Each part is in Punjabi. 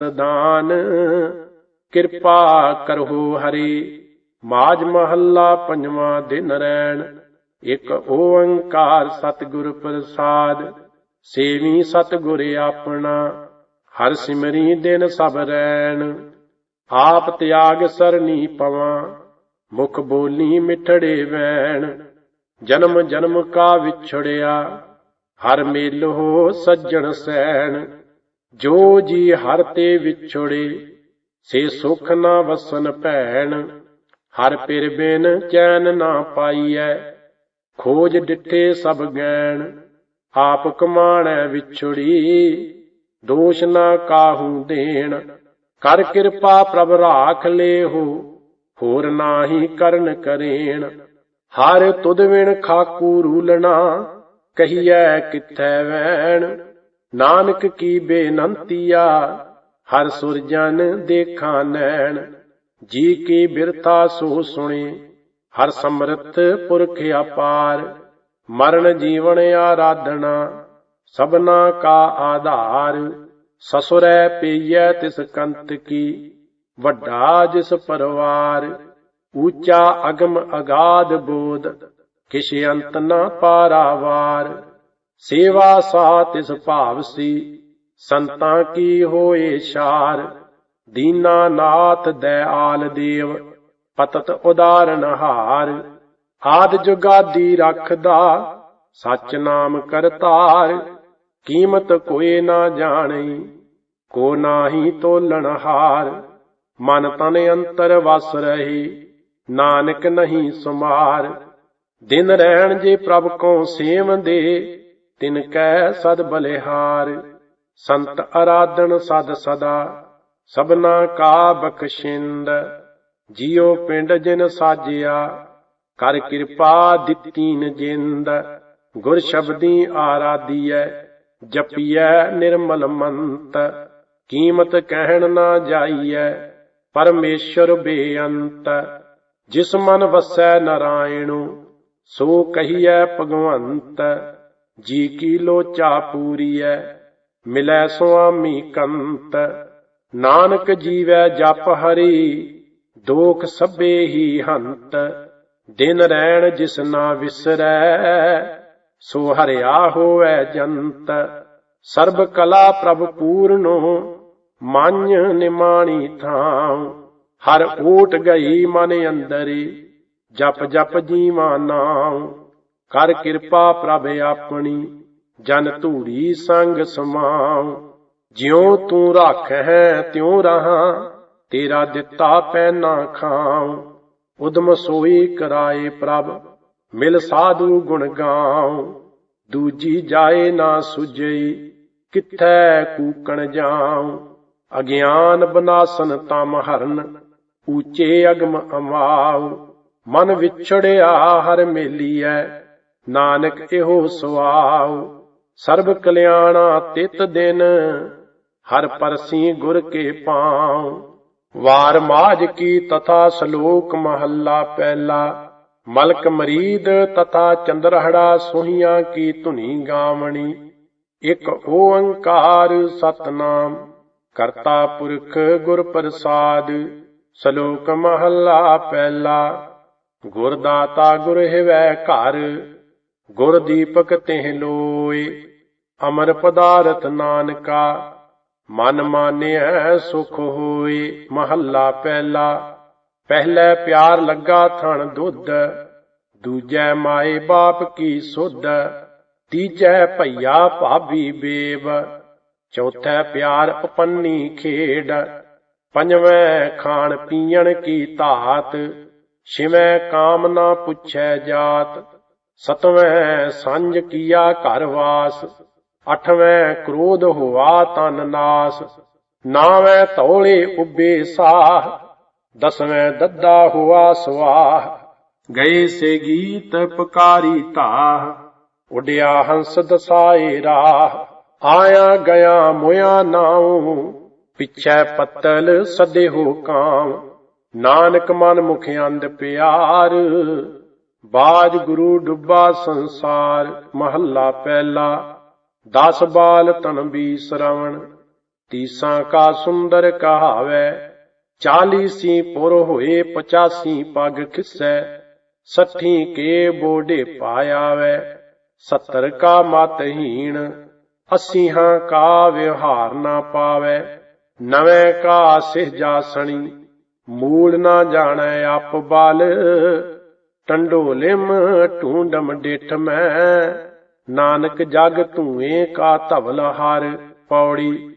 ਪ੍ਰਦਾਨ ਕਿਰਪਾ ਕਰਹੁ ਹਰੀ। ਮਾਜ ਮਹੱਲਾ ਪੰਜਵਾਂ ਦਿਨ ਰੈਣ। ਇੱਕ ਓੰਕਾਰ ਸਤਿਗੁਰ ਪ੍ਰਸਾਦ। ਸੇਵੀ ਸਤਿਗੁਰ ਆਪਣਾ। ਹਰ ਸਿਮਰੀ ਦਿਨ ਸਭ ਰੈਣ। ਆਪ ਤਿਆਗ ਸਰਨੀ ਪਵਾਂ। ਮੁਖ ਬੋਲੀ ਮਿਠੜੇ ਵੈਣ। ਜਨਮ ਜਨਮ ਕਾ ਵਿਛੜਿਆ। ਹਰ ਮੇਲ ਹੋ ਸੱਜਣ ਸੈਣ। ਜੋ ਜੀ ਹਰ ਤੇ ਵਿਛੜੇ, ਸੇ ਸੁਖ ਨਾ ਵਸਨ ਭੈਣ, ਹਰ ਪਿਰ ਬਿਨ ਚੈਨ ਨਾ ਪਾਈਐ, ਖੋਜ ਡਿੱਠੇ ਸਭ ਗੈਣ, ਆਪ ਕਮਾਣੈ ਵਿਛੜੀ, ਦੋਸ਼ ਨਾ ਕਾਹੂ ਦੇਣ, ਕਰ ਕਿਰਪਾ ਪ੍ਰਭ ਰਾਖ ਲੇਹੋ, ਹੋਰ ਨਾਹੀ ਕਰਨ ਕਰੇਣ, ਹਰ ਤੁਧ ਵਿਣ ਖਾਕੂ ਰੂਲਣਾ, ਕਹੀਐ ਕਿਥੈ ਵੈਣ। ਨਾਨਕ ਕੀ ਬੇਨੰਤੀਆ ਹਰ ਸੁਰਜਨ ਦੇਖਾਂ ਨੈਣ। ਜੀ ਕੀ ਬਿਰਥਾ ਸੋ ਸੁਣੀ? ਹਰ ਸਮਰਥ ਪੁਰਖ ਅਪਾਰ। ਮਰਨ ਜੀਵਨ ਆਰਾਧਨਾ, ਸਭਨਾ ਕਾ ਆਧਾਰ। ਸਸੁਰੈ ਪਈਐ ਤਿਸ ਕੰਤ ਕੀ, ਵੱਡਾ ਜਿਸ ਪਰਵਾਰ। ਊਚਾ ਅਗਮ ਅਗਾਧ ਬੋਧ, ਕਿਛ ਅੰਤ ਨਾ ਪਾਰਾਵਾਰ। ਸੇਵਾ ਸਾ ਤਿਸ ਭਾਵ ਸੀ, ਸੰਤਾਂ ਕੀ ਹੋਏ ਸ਼ਾਰ? ਦੀਨਾ ਨਾਥ ਦਇਆਲ ਦੇਵ, ਪਤਤ ਉਦਾਰਨ ਹਾਰ। ਆਦ ਜੁਗਾਦੀ ਰੱਖਦਾ ਸਚ ਨਾਮ ਕਰਤਾਰ ਕੀਮਤ ਕੋਏ ਨਾ ਜਾਣਈ ਕੋ ਨਾਹੀ ਤੋਲਣ ਹਾਰ। ਮਨ ਤਨ ਅੰਤਰ ਵਸ ਰਹੀ, ਨਾਨਕ ਨਹੀਂ ਸੁਮਾਰ। ਦਿਨ ਰਹਿਣ ਜੇ ਪ੍ਰਭ ਕੋ ਸੇਵ ਦੇ ਤਿਨ ਕੈ ਸਦ ਬਲਿਹਾਰ, ਸੰਤ ਅਰਾਧਨ ਸਦ ਸਦਾ, ਸਭਨਾ ਕਾ ਬਖਸ਼ਿੰਦ, ਜਿਉ ਪਿੰਡ ਜਿਨ ਸਾਜਿਆ, ਕਰ ਕਿਰਪਾ ਦਿੱਤੀਨ ਜਿੰਦ, ਗੁਰ ਸ਼ਬਦੀ ਆਰਾਧੀਐ, ਜਪੀਐ ਨਿਰਮਲ ਮੰਤ, ਕੀਮਤ ਕਹਿਣ ਨਾ ਜਾਈਐ, ਪਰਮੇਸ਼ਰ ਬੇਅੰਤ, ਜਿਸ ਮਨ ਵਸੈ ਨਰਾਇਣੁ, ਸੋ ਕਹੀਐ ਭਗਵੰਤ ਜੀ ਕੀ ਲੋਚਾ ਪੂਰੀਐ? ਮਿਲੈ ਸੁਆਮੀ ਕੰਤ। ਨਾਨਕ ਜੀਵੈ ਜਪ ਹਰੀ, ਦੋਖ ਸਭੇ ਹੀ ਹੰਤ। ਦਿਨ ਰਹਿਣ ਜਿਸ ਨਾ ਵਿਸਰੈ, ਸੋ ਹਰਿਆ ਹੋਵੈ ਜੰਤ। ਸਰਬ ਕਲਾ ਪ੍ਰਭ ਪੂਰਨੋ, ਮੰਨ ਨਿਮਾਣੀ ਥਾਂ ਹਰ ਓਟ ਗਈ ਮਨ ਅੰਦਰੀ, ਜਪ ਜਪ ਜੀਵਾ ਨਾਮ ਕਰ ਕਿਰਪਾ ਪ੍ਰਭ ਆਪਣੀ, ਜਨ ਧੂੜੀ ਸੰਗ ਸਮਾਉ। ਜਿਉ ਤੂੰ ਰੱਖ ਹੈ ਤਿਉ ਰਹਾ, ਤੇਰਾ ਦਿੱਤਾ ਪੈਨਾ ਖਾਉ। ਉਦਮ ਸੋਈ ਕਰਾਏ ਪ੍ਰਭ, ਮਿਲ ਸਾਧੂ ਗੁਣ ਗਾਉ। ਦੂਜੀ ਜਾਏ ਨਾ ਸੁਜਈ, ਕਿਥੈ ਕੂਕਣ ਜਾਉ। ਅਗਿਆਨ ਬਨਾਸਨ ਤਮ ਹਰਨ, ਊਚੇ ਅਗਮ ਅਮਾਉ। ਮਨ ਵਿਛੜਿਆ ਹਰ ਮੇਲੀਐ ਨਾਨਕ ਇਹੋ ਸੁਆਉ, ਸਰਬ ਕਲਿਆਣਾ ਤਿਤ ਦਿਨ, ਹਰ ਪਰਸੀ ਗੁਰ ਕੇ ਪਾਉ। ਵਾਰ ਮਾਜ ਕੀ ਤਥਾ ਸ਼ਲੋਕ ਮਹੱਲਾ ਪਹਿਲਾ, ਮਲਕ ਮਰੀਦ ਤਥਾ ਚੰਦਰਹੜਾ ਸੋਹੀਆਂ ਕੀ ਧੁਨੀ ਗਾਵਣੀ। ਇਕ ਓੰਕਾਰ ਸਤਨਾਮ, ਕਰਤਾ ਪੁਰਖ ਗੁਰ ਪ੍ਰਸਾਦ, ਸ਼ਲੋਕ ਮਹੱਲਾ ਪਹਿਲਾ। ਗੁਰ ਦਾਤਾ ਗੁਰ ਹਿਵੈ ਘਰ ਗੁਰ ਦੀਪਕ ਤਿਹ ਲੋਏ, ਅਮਰ ਪਦਾਰਥ ਨਾਨਕਾ, ਮਨ ਮਾਨਿਐ ਸੁਖ ਹੋਏ, ਮਹੱਲਾ ਪਹਿਲਾ। ਪਹਿਲੇ ਪਿਆਰ ਲੱਗਾ ਥਣ ਦੁੱਧ, ਦੂਜੈ ਮਾਏ ਬਾਪ ਕੀ ਸੁਧ, ਤੀਜੈ ਭਈਆ ਭਾਬੀ ਬੇਵ। ਚੌਥੈ ਪਿਆਰ ਉਪੰਨੀ ਖੇਡ, ਪੰਜਵੇਂ ਖਾਣ ਪੀਣ ਕੀ ਧਾਤ, ਛਿਵੇਂ ਕਾਮਨਾ ਪੁੱਛੈ ਜਾਤ। ਸਤਵੇਂ ਸੰਜ ਕੀਆ ਘਰ ਵਾਸ, ਅਠਵੇਂ ਕ੍ਰੋਧ ਹੋਆ ਤਨ ਨਾਸ, ਨਾਵੇਂ ਤੌਲੇ ਉਬੇ ਸਾਹ, ਦਸਵੇਂ ਦੱਦਾ ਹੁਆ ਸਵਾਹ, ਗਏ ਸੇ ਗੀਤ ਪੁਕਾਰੀ ਧਾਹ, ਉਡਿਆ ਹੰਸ ਦਸਾਏ ਰਾਹ, ਆਇਆ ਗਿਆ ਮੋਇਆ ਨਾਉ, ਪਿਛੈ ਪਤਲ ਸਦੇ ਹੋ ਕਾਮ ਨਾਨਕ ਮਨ ਮੁਖ ਅੰਧ ਪਿਆਰ ਬਾਜ ਗੁਰੂ ਡੁੱਬਾ ਸੰਸਾਰ ਮਹੱਲਾ ਪਹਿਲਾ, ਦਸ ਬਾਲ ਤਨ ਵੀ ਸਰਵਣ, ਤੀਸਾਂ ਕਾ ਸੁੰਦਰ ਕਹਾਵੇ, ਚਾਲੀ ਸੀ ਪੁਰ ਹੋਏ ਪਚਾਸੀ ਪੱਗ ਖਿਸੈ, ਸੱਠੀ ਕੇ ਬੋਡੇ ਪਾਇਆਵੇ, ਸੱਤਰ ਕਾ ਮਤਹੀਣ ਅੱਸੀਹਾਂ ਕਾ ਵਿਹਾਰ ਨਾ ਪਾਵੇ, ਨਵੇਂ ਕਾ ਸਿਹਜਾ ਸਣੀ ਮੂਲ ਨਾ ਜਾਣੈ ਆਪ ਬਲ ਟੰਡੋਲਿਮ ਢੂੰਡਮ ਡਿਠ ਮੈਂ। ਨਾਨਕ ਜਗ ਧੂਏ ਕਾ ਧਵਲ ਹਰ ਪੌੜੀ।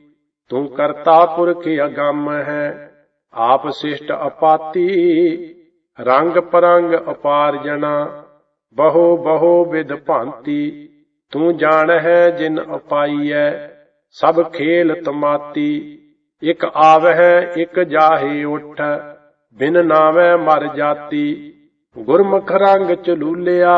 ਤੂੰ ਕਰਤਾ ਪੁਰਖ ਅਗੰਮ ਹੈ, ਆਪ ਸਿਸ਼ਟ ਅਪਾਤੀ। ਰੰਗ ਪਰੰਗ ਅਪਾਰ ਜਨਾ ਬਹੁ ਬਹੁ ਵਿਦ ਭਾਂਤੀ। ਤੂੰ ਜਾਣ ਹੈ ਜਿਨ ਅਪਾਈਐ, ਸਭ ਖੇਲ ਤਮਾਤੀ। ਇਕ ਆਵਹਿ, ਇਕ ਜਾਹੇ ਉਠ, ਬਿਨ ਨਾਵੇਂ ਮਰ ਜਾਤੀ। ਗੁਰਮੁਖ ਰੰਗ ਚਲੂਲਿਆ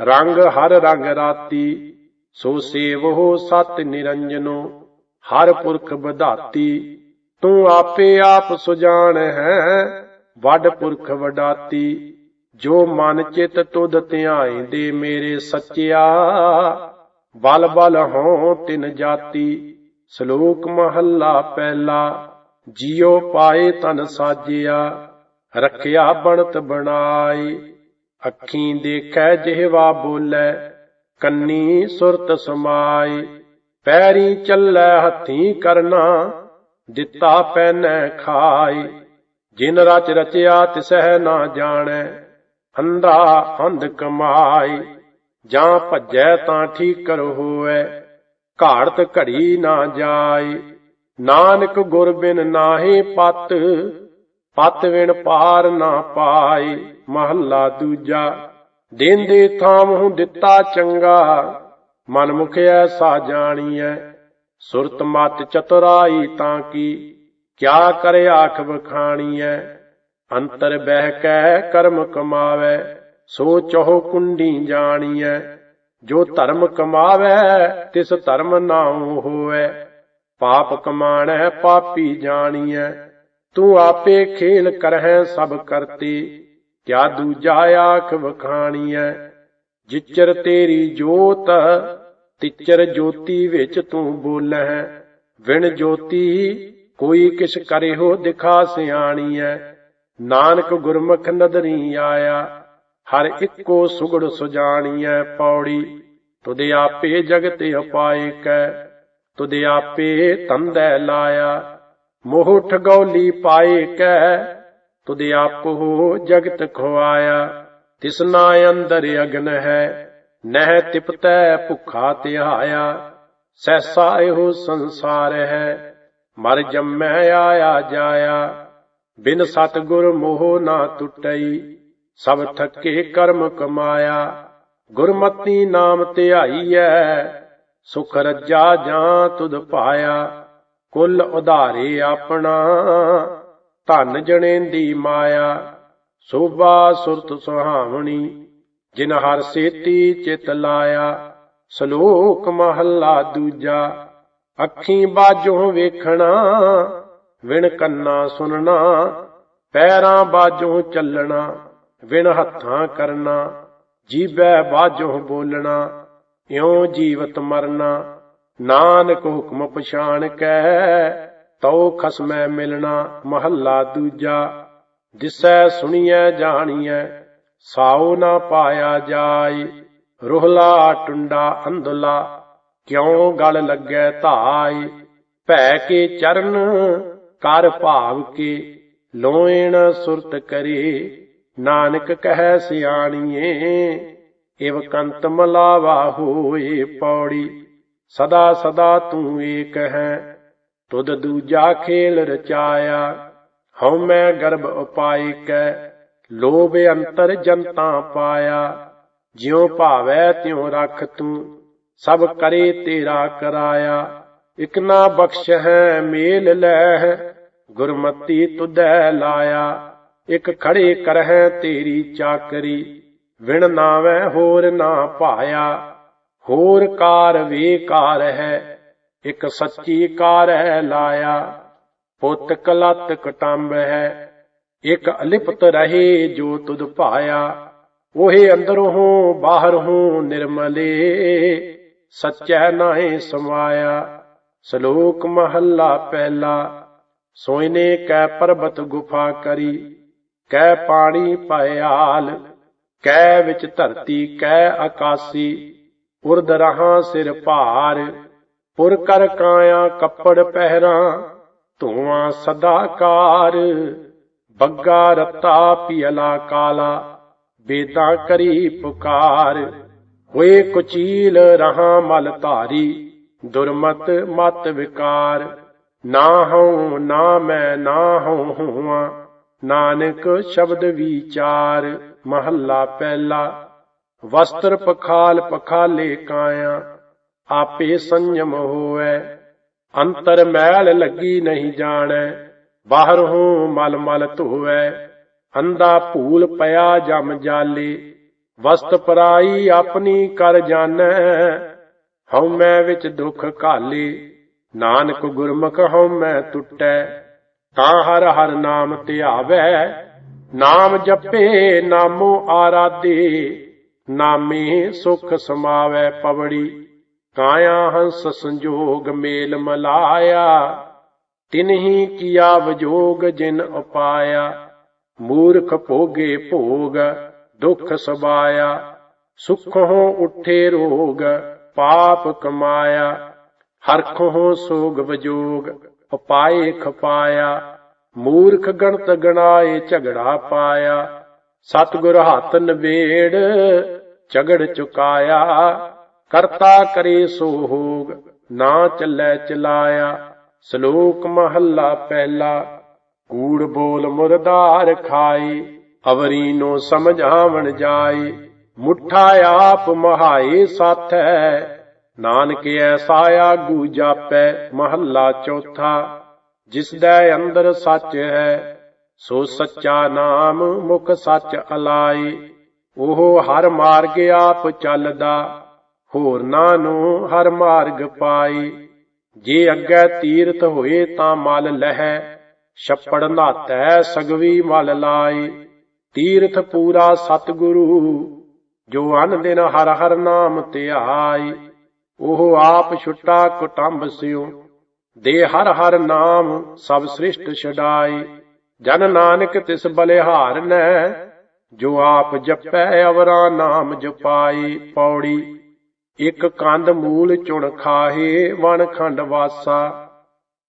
ਰੰਗ ਹਰ ਰੰਗ ਰਾਤੀ, ਸੋ ਸੇਵੋ ਸਤ ਨਿਰੰਜਨੋ, ਹਰ ਪੁਰਖ ਵਧਾਤੀ। ਤੂੰ ਆਪੇ ਆਪ ਸੁਜਾਨ ਹੈ, ਵੱਡ ਪੁਰਖ ਵਡਾਤੀ। ਜੋ ਮਨ ਚਿਤ ਤੁਧ ਦੇ ਮੇਰੇ ਸੱਚਿਆ, ਬਲ ਬਲ ਹੋ ਤਿਨ ਜਾਤੀ। ਸ਼ਲੋਕ ਮਹੱਲਾ ਪਹਿਲਾ, ਜਿਉ ਪਾਏ ਤਨ ਸਾਜਿਆ। ਰੱਖਿਆ ਬਣਤ ਬਣਾਈ। ਅੱਖੀਂ ਦੇਖੈ ਜਿਹਵਾ ਬੋਲੇ, ਕੰਨੀ ਸੁਰਤ ਸਮਾਈ। ਪੈਰੀ ਚੱਲੈ ਹੱਥੀ ਕਰਨਾ, ਦਿੱਤਾ ਪੈਨੈ ਖਾਈ। ਜਿਨ ਰਚ ਰਚਿਆ ਤਿਸਹਿ ਨਾ ਜਾਣੈ, ਅੰਧਾ ਅੰਧ ਕਮਾਈ। ਜਾਂ ਭੱਜੈ ਤਾਂ ਠੀਕ ਕਰ ਹੋਵੇ ਘਾੜਤ ਘੜੀ ਨਾ ਜਾਏ ਨਾਨਕ ਗੁਰ ਬਿਨ ਨਾਹੀ ਪਤ ਪਤ ਵਿਣ ਪਾਰ ਨਾ ਪਾਏ ਮਹੱਲਾ ਦੂਜਾ। ਦੇਂਦੇ ਥਾਮਹੁ ਦਿੱਤਾ ਚੰਗਾ, ਮਨ ਮੁਖ ਐਸਾ ਜਾਣੀਐ। ਸੁਰਤ ਮਤ ਚਤੁਰਾਈ ਤਾਂ ਕੀ, ਕਿਆ ਕਰੇ ਆਖ ਬਖਾਣੀਐ ਅੰਤਰ ਬਹਿ ਕੈ ਕਰਮ ਕਮਾਵੇ, ਸੋ ਚਹੁ ਕੁੰਡੀ ਜਾਣੀਐ। ਜੋ ਧਰਮ ਕਮਾਵੇ, ਤਿਸ ਧਰਮ ਨਾਉ ਹੋਵੇ। ਪਾਪ ਕਮਾਣੈ, ਪਾਪੀ ਜਾਣੀਐ। ਤੂੰ ਆਪੇ ਖੇਲ ਕਰਹਿ ਸਭ ਕਰਤੀ, ਕਿਆ ਦੂਜਾ ਆਖ ਵਖਾਣੀਐ? ਜਿਚਰ ਤੇਰੀ ਜੋਤ, ਤਿਚਰ ਜੋਤੀ ਵਿੱਚ ਤੂੰ ਬੋਲਹਿ। ਵਿਣ ਜੋਤੀ ਕੋਈ ਕਿਛ ਕਰੇ ਹੋ ਦਿਖਾ ਸਿਆਣੀਐ। ਨਾਨਕ ਗੁਰਮੁਖ ਨਦਰੀ ਆਇਆ, ਹਰ ਇੱਕੋ ਸੁਗੜ ਸੁਜਾਣੀਐ ਪੌੜੀ। ਤੁਦੇ ਆਪੇ ਜਗਤ ਅਪਾਏ ਕੈ ਤੁਦੇ ਆਪੇ ਤੰਦੈ ਲਾਇਆ। ਮੋਹ ਠਗੌਲੀ ਪਾਏ ਕੈ ਤੁਦੇ ਆਪੋ ਜਗਤ ਖਵਾਇਆ ਤਿਸਨਾ ਅੰਦਰ ਅਗਨ ਹੈ, ਨਹਿ ਤਿਪਤੈ ਭੁਖਾ ਤਿਹਾਇਆ ਸੈਸਾ ਇਹੋ ਸੰਸਾਰ ਹੈ, ਮਰ ਜੰਮੈ ਆਇਆ ਜਾਇਆ, ਬਿਨ ਸਤਗੁਰ ਮੋਹ ਨਾ ਟੁੱਟਈ, ਸਭ ਥੱਕੇ ਕਰਮ ਕਮਾਇਆ, ਗੁਰਮਤੀ ਨਾਮ ਧਿਆਈਐ, ਸੁਖ ਰੱਜਾ ਜਾਂ ਤੁਧ ਪਾਇਆ ਕੁੱਲ ਉਧਾਰੇ ਆਪਣਾ। ਧਨ ਜਣੇ ਦੀ ਮਾਇਆ, ਸੋਭਾ ਸੁਰਤ ਸੁਹਾਵਣੀ, ਜਿਨ ਹਰ ਸੇਤੀ ਚਿਤ ਲਾਇਆ, ਸ਼ਲੋਕ ਮਹੱਲਾ ਦੂਜਾ, ਅੱਖੀਂ ਬਾਝੋਂ ਵੇਖਣਾ, ਵਿਣ ਕੰਨਾ ਸੁਣਨਾ, ਪੈਰਾਂ ਬਾਝੋਂ ਚੱਲਣਾ, ਵਿਣ ਹੱਥਾਂ ਕਰਨਾ ਜੀਬੈ ਬਾਝੋਂ ਬੋਲਣਾ, ਇਉਂ ਜੀਵਤ ਮਰਨਾ। ਨਾਨਕ ਹੁਕਮ ਪਛਾਣ ਕੈ, ਤਉ ਖਸਮੈ ਮਿਲਣਾ ਮਹੱਲਾ ਦੂਜਾ। ਦਿਸੈ ਸੁਣੀਐ ਜਾਣੀਐ, ਸਾਉ ਨਾ ਪਾਇਆ ਜਾਏ ਰੁਹਲਾ ਟੁੰਡਾ ਅੰਧਲਾ, ਕਿਉ ਗਲ ਲੱਗੈ ਧਾਈ ਭੈ ਕੇ ਚਰਨ, ਕਰ ਭਾਵ ਕੇ, ਲੋਇਣ ਸੁਰਤ ਕਰੇ। ਨਾਨਕ ਕਹੈ ਸਿਆਣੀਏ, ਇਵ ਕੰਤ ਮਲਾਵਾ ਹੋਏ ਪੌੜੀ। ਸਦਾ ਸਦਾ ਤੂੰ ਏਕ ਹੈ, ਤੁਧ ਦੂਜਾ ਖੇਲ ਰਚਾਇਆ। ਹਉ ਮੈਂ ਗਰਭ ਉਪਾਈ ਕੈ ਲੋਭ ਅੰਤਰ ਜਨਤਾ ਪਾਇਆ। ਜਿਉ ਭਾਵੈ ਤਿਉ ਰਖ ਤੂੰ, ਸਭ ਕਰੇ ਤੇਰਾ ਕਰਾਇਆ। ਇਕ ਨਾ ਬਖਸ਼ ਹੈ, ਮੇਲ ਲੈ ਗੁਰਮਤੀ ਤੁਧੈ ਲਾਇਆ। ਇਕ ਖੜੇ ਕਰਹਿ ਤੇਰੀ ਚਾਕਰੀ, ਵਿਣ ਨਾਵੇਂ ਹੋਰ ਨਾ ਪਾਇਆ। ਹੋਰ ਕਾਰ ਵੇਕਾਰ ਹੈ, ਇਕ ਸੱਚੀ ਕਾਰ ਹੈ ਲਾਇਆ, ਪੁੱਤ ਕਲਤ ਕਟੰਬ ਹੈ, ਇਕ ਅਲਿਪਤ ਰਹੇ ਜੋ ਤੁਧ ਪਾਇਆ ਉਹੇ ਅੰਦਰੋਂ ਬਾਹਰੋਂ ਨਿਰਮਲੇ, ਸੱਚੈ ਨਾਹੀ ਸਮਾਇਆ, ਸ਼ਲੋਕ ਮਹੱਲਾ ਪਹਿਲਾ, ਸੋਇਨੇ ਕੈ ਪਰਬਤ ਗੁਫਾ ਕਰੀ, ਕੈ ਪਾਣੀ ਪਾਇਆਲ, ਕੈ ਵਿੱਚ ਧਰਤੀ, ਕੈ ਆਕਾਸੀ ਉਰਦ ਰਹਾ ਸਿਰ ਭਾਰ, ਪੁਰ ਕਰ ਕਾਇਆ ਕੱਪੜ ਪਹਿਰਾ, ਧੂਆਂ ਸਦਾਕਾਰ ਬੱਗਾ ਰਤਾ ਪਿਅਲਾ ਕਾਲਾ ਬੇਦਾ ਕਰੀ ਪੁਕਾਰ। ਹੋਏ ਕੁਚੀਲ ਰਹਾ ਮਲ ਧਾਰੀ, ਦੁਰਮਤ ਮਤ ਵਿਕਾਰ। ਨਾ ਹਉ, ਨਾ ਮੈਂ, ਨਾ ਹਉ ਹੂਆ, ਨਾਨਕ ਸ਼ਬਦ ਵਿਚਾਰ, ਮਹੱਲਾ ਪਹਿਲਾ। ਵਸਤਰ ਪਖਾਲ ਪਖਾਲੇ ਕਾਇਆ, ਆਪੇ ਸੰਜਮ ਹੋਵੇ। ਅੰਤਰ ਮੈਲ ਲੱਗੀ ਨਹੀਂ ਜਾਣੈ, ਬਾਹਰ ਹੂੰ ਮਲ ਮਲ ਧੋਵੈ। ਅੰਦਾ ਭੂਲ ਪਿਆ ਜਮ ਜਾਲੇ, ਵਸਤ ਪਰਾਈ ਆਪਣੀ ਕਰ ਜਾਣੈ। ਹਉ ਮੈਂ ਵਿੱਚ ਦੁੱਖ ਘਾਲੇ, ਨਾਨਕ ਗੁਰਮੁਖ ਹਉ ਮੈਂ ਟੁੱਟੈ। ਤਾਂ ਹਰ ਹਰ ਨਾਮ ਧਿਆਵੈ, ਨਾਮ ਜਪੇ ਨਾਮੋ ਆਰਾਧੇ। ਨਾਮੇ ਸੁਖ ਸਮਾਵੈ ਪਵੜੀ, ਕਾਇਆ ਹੰਸ ਸੰਜੋਗ ਮੇਲ ਮਲਾਇਆ। ਤਿਨਹੀ ਕੀਆ ਵਜੋਗ ਜਿਨ ਉਪਾਇਆ, ਮੂਰਖ ਭੋਗੇ ਭੋਗ ਦੁਖ ਸਬਾਇਆ। ਸੁਖ ਹੋ ਉਠੇ ਰੋਗ ਪਾਪ ਕਮਾਇਆ ਹਰਖ ਹੋ ਸੋਗ ਵਜੋਗ ਅਪਾਏ ਖਪਾਇਆ। ਮੂਰਖ ਗਣਤ ਗਣਾਏ ਝਗੜਾ ਪਾਇਆ ਸਤਿਗੁਰ ਹੱਥ ਨਵੇੜ ਝਗੜ ਚੁਕਾਇਆ। ਕਰਤਾ ਕਰੇ ਸੋ ਹੋਗ, ਨਾ ਚੱਲੈ ਚਲਾਇਆ। ਸ਼ਲੋਕ ਮਹੱਲਾ ਪਹਿਲਾ, ਕੂੜ ਬੋਲ ਮੁਰਦਾਰ ਖਾਈ ਅਵਰੀ ਨੂੰ ਸਮਝਾਵਣ ਜਾਈ ਮੁਠਾ ਆਪ ਮਹਾਏ ਸਾਥੈ, ਨਾਨਕ ਐਸਾ ਆਗੂ ਜਾਪੈ। ਮਹੱਲਾ ਚੌਥਾ ਜਿਸ ਦਾ ਅੰਦਰ ਸੱਚ ਹੈ ਸੋ ਸੱਚਾ ਨਾਮ ਮੁਖ ਸੱਚ ਅਲਾਈ ਉਹ ਹਰ ਮਾਰਗ ਆਪ ਚੱਲਦਾ ਹੋਰਨਾਂ ਨੂੰ ਹਰ ਮਾਰਗ ਪਾਈ ਜੇ ਅੱਗੇ ਤੀਰਥ ਹੋਏ ਤਾਂ ਮਲ ਲਹਿ, ਛੱਪੜ ਨਾਤੈ ਸਗਵੀ ਮਲ ਲਾਈ ਤੀਰਥ ਪੂਰਾ ਸਤਿਗੁਰੂ, ਜੋ ਅਨ ਦਿਨ ਹਰ ਹਰ ਨਾਮ ਧਿਆਈ ਉਹ ਆਪ ਛੁੱਟਾ ਕੁਟੰਬ ਸਿਉ, ਦੇ ਹਰ ਹਰ ਨਾਮ ਸਭ ਸ੍ਰਿਸ਼ਟ ਛਡਾਈ ਜਨ ਨਾਨਕ ਤਿਸ ਬਲਿਹਾਰ ਨੈ, ਜੋ ਆਪ ਜਪੈ ਅਵਰਾ ਨਾਮ ਜਪਾਈ ਪੌੜੀ। ਇਕ ਕੰਦ ਮੂਲ ਚੁਣ ਖਾਹੇ, ਵਣ ਖੰਡ ਵਾਸਾ।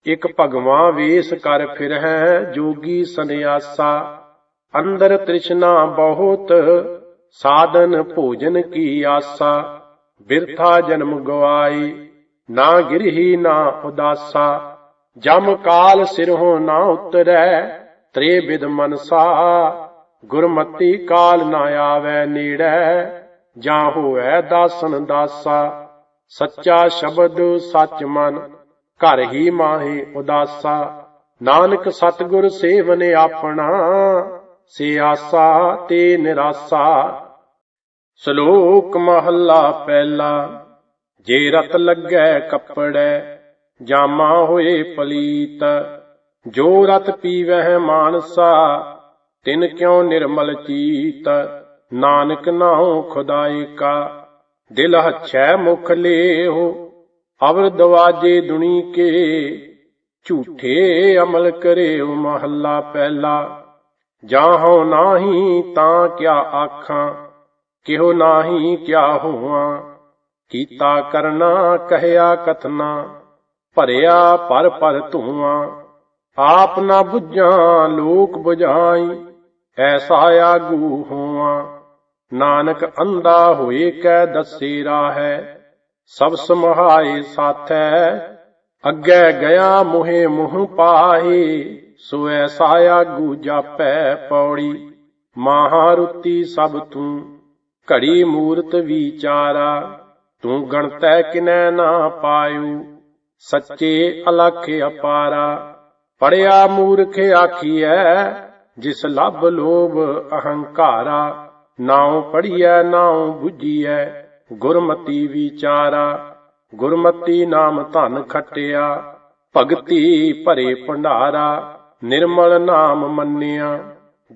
ਇਕ ਭਗਵਾਂ ਵੇਸ ਕਰ ਫਿਰਹਿ, ਜੋਗੀ ਸੰਿਆਸਾ ਅੰਦਰ ਤ੍ਰਿਸ਼ਨਾ ਬਹੁਤ, ਸਾਧਨ ਭੋਜਨ ਕੀ ਆਸਾ। ਬਿਰਥਾ ਜਨਮ ਗਵਾਈ, ਨਾ ਗਿਰਹੀ ਨਾ ਉਦਾਸਾ। ਜਮ ਕਾਲ ਸਿਰਹੁ ਨਾ ਉਤਰੈ ਤ੍ਰੇ ਬਿਦ ਮਨਸਾ, ਗੁਰਮਤੀ ਕਾਲ ਨਾ ਆਵੈ ਨੇੜੈ, ਜਾਂ ਹੋਐ ਦਾਸਨ ਦਾਸਾ। ਸੱਚਾ ਸ਼ਬਦ ਸੱਚ ਮਨ, ਘਰ ਹੀ ਮਾਹੇ ਉਦਾਸਾ। ਨਾਨਕ ਸਤਗੁਰ ਸੇਵਨ ਆਪਣਾ, ਸੇ ਆਸਾ ਤੇ ਨਿਰਾਸਾ। ਸ਼ਲੋਕ ਮਹੱਲਾ ਪਹਿਲਾ, ਜੇ ਰਤ ਲੱਗੈ ਕੱਪੜੈ, ਜਾਮਾ ਹੋਏ ਪਲੀਤ। ਜੋ ਰਤ ਪੀਵਹਿ ਮਾਨਸਾ, ਤਿਨ ਕਿਉ ਨਿਰਮਲ ਚੀਤ, ਨਾਨਕ ਨਾਉ ਖੁਦਾਈ ਕਾ ਦਿਲ ਹਛੈ ਮੁਖ ਲੇਹੋ, ਅਵਰ ਦਵਾਜੇ ਦੁਨੀ ਕੇ। ਝੂਠੇ ਅਮਲ ਕਰਿਓ ਮਹੱਲਾ ਪਹਿਲਾ। ਜਾਹੋ ਨਾਹੀ ਤਾਂ ਕਿਆ ਆਖਾਂ, ਕਿਹੋ ਨਾਹੀ ਕਿਆ ਹੋਵਾਂ। ਕੀਤਾ ਕਰਨਾ, ਕਹਿਆ ਕਥਨਾ, ਭਰਿਆ ਪਰ ਪਰ ਧੂਆਂ। ਆਪ ਨਾ 부ਝਾਂ ਲੋਕ 부ਝਾਈ ਐਸਾ ਆਗੂ ਹੋਵਾਂ। ਨਾਨਕ ਅੰਧਾ ਹੋਏ ਕੈ ਦੱਸੇ ਰਾਹੈ, ਸਭ ਸਮਹਾਏ ਸਾਥੈ। ਅੱਗੇ ਗਿਆ ਮੁਹੇ ਮੁਹ ਪਾਹੀ, ਸੋ ਐਸਾ ਆਗੂ ਜਾਪੈ ਪੌੜੀ। ਮਹਾਰੁਤੀ ਸਭ ਤੂੰ, ਘੜੀ ਮੂਰਤ ਵਿਚਾਰਾ। ਤੂੰ ਗਣਤੈ ਕਿਨੈ ਨਾ ਪਾਇਉ ਸੱਚੇ ਅਲਖ ਅਪਾਰਾ। ਪੜਿਆ ਮੂਰਖ ਆਖੀਐ, ਜਿਸ ਲੱਭ ਲੋਭ ਅਹੰਕਾਰਾ, ਨਾਉ ਪੜੀਐ ਨਾਉ 부ਜੀਐ ਗੁਰਮਤੀ ਵਿਚਾਰਾ, ਗੁਰਮਤੀ ਨਾਮ ਧਨ ਖਟਿਆ, ਭਗਤੀ ਭਰੇ ਭੰਡਾਰਾ, ਨਿਰਮਲ ਨਾਮ ਮੰਨਿਆ,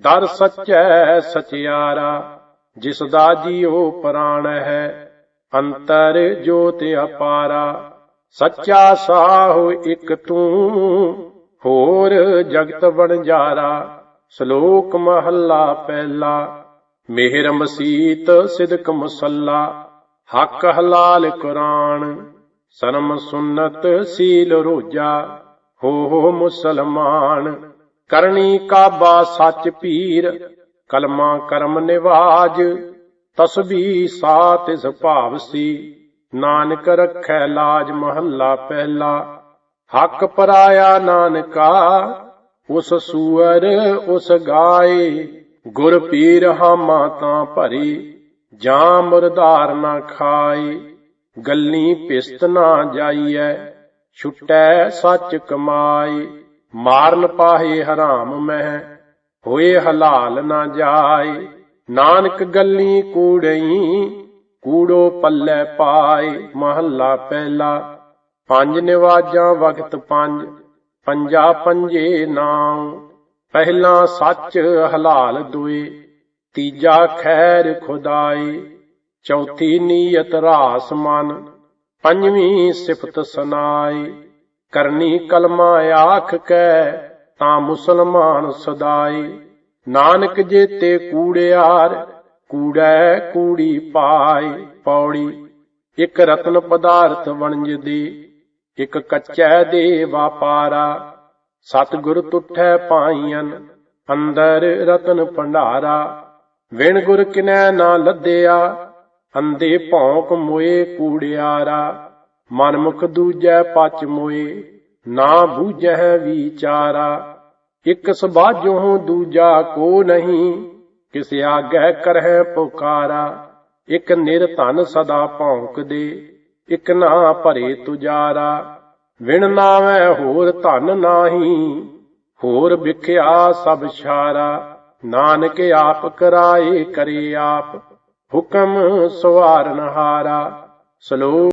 ਦਰ ਸੱਚੈ ਸਚਿਆਰਾ, ਜਿਸ ਦਾ ਜੀਉ ਪ੍ਰਾਣ ਹੈ, ਅੰਤਰ ਜੋਤ ਅਪਾਰਾ, ਸੱਚਾ ਸਾਹੁ ਇਕ ਤੂੰ ਹੋਰ ਜਗਤ ਵਣਜਾਰਾ ਸ਼ਲੋਕ ਮਹੱਲਾ ਪਹਿਲਾ। ਮਿਹਰ ਮਸੀਤ ਸਿਦਕ ਮੁਸੱਲਾ, ਹੱਕ ਹਲਾਲ ਕੁਰਾਨ। ਸਰਮ ਸੁਨਤ ਸੀਲ ਰੋਜਾ, ਹੋ ਹੋ ਮੁਸਲਮਾਨ। ਕਰਨੀ ਕਾਬਾ ਸੱਚ ਪੀਰ, ਕਲਮਾ ਕਰਮ ਨਿਵਾਜ। ਤਸਬੀਹ ਸਾਤ ਇਸ ਭਾਵ ਸੀ, ਨਾਨਕ ਰਖੈ ਲਾਜ ਮਹੱਲਾ ਪਹਿਲਾ। ਹੱਕ ਪਰਾਇਆ ਨਾਨਕਾ, ਉਸ ਸੂਰ ਉਸ ਗਾਏ, ਗੁਰ ਪੀਰ ਹਾਮਾ ਤਾਂ ਭਰੀ ਜਾਂ ਮੁਰਦਾਰ ਨਾ ਖਾਈ ਗੱਲੀ ਪਿਸਤ ਨਾ ਜਾਈਐ, ਛੁਟੈ ਸੱਚ ਕਮਾਈ ਮਾਰਨ ਪਾਹੇ ਹਰਾਮ ਮਹਿ, ਹੋਏ ਹਲਾਲ ਨਾ ਜਾਏ, ਨਾਨਕ ਗੱਲੀ ਕੂੜਈ, ਕੂੜੋ ਪੱਲੇ ਪਾਏ, ਮਹੱਲਾ ਪਹਿਲਾ ਪੰਜ ਨਿਵਾਜਾਂ ਵਕਤ ਪੰਜ, ਪੰਜਾ ਪੰਜੇ ਨਾਮ ਪਹਿਲਾ ਸੱਚ ਹਲਾਲ ਦੁਏ, ਤੀਜਾ ਖੈਰ ਖੁਦਾਈ ਚੌਥੀ ਨੀਅਤ ਰਾਸ ਮਨ, ਪੰਜਵੀਂ ਸਿਫਤ ਸੁਨਾਈ ਕਰਨੀ ਕਲਮਾ ਆਖ ਕੈ, ਤਾਂ ਮੁਸਲਮਾਨ ਸਦਾਈ ਨਾਨਕ ਜੇਤੇ ਕੂੜਿਆਰ ਕੂੜੈ ਕੂੜੀ ਪਾਈ ਪੌੜੀ, ਇਕ ਰਤਨ ਪਦਾਰਥ ਵਣਜ ਦੀ ਇਕ ਕੱਚੈ ਦੇ ਵਾਪਾਰਾ ਸਤਿਗੁਰ ਤੁਠੈ ਪਾਈਨ ਅੰਦਰ ਰਤਨ ਭੰਡਾਰਾ। ਵਿਣ ਗੁਰ ਕਿਨੈ ਨਾ ਲੱਦਿਆ ਅੰਦੇ ਭੌਂਕ ਮੋਏ ਕੂੜਿਆਰਾ। ਮਨਮੁਖ ਦੂਜੈ ਪਚ ਮੋਏ, ਨਾ ਬੂਝੈ ਵਿਚਾਰਾ। ਇਕ ਸਬਾਜੋਂ ਦੂਜਾ ਕੋ ਨਹੀਂ, ਕਿਸ ਆਗੈ ਕਰਹਿ ਪੁਕਾਰਾ। ਇਕ ਨਿਰਧਨ ਸਦਾ ਭੌਂਕਦੇ ਇਕ ਨਾ ਭਰੇ ਤੁਜਾਰਾ, ਵਿਣ ਨਾਵੇਂ ਹੋਰ ਧਨ ਨਾਹੀ, ਹੋਰ ਵਿਖਿਆ ਸਭ ਛਾਰਾ, ਨਾਨਕ ਆਪ ਕਰਾਏ ਕਰੇ ਆਪ, ਹੁਕਮ ਸਵਾਰਨ ਹਾਰਾ ਸਲੋ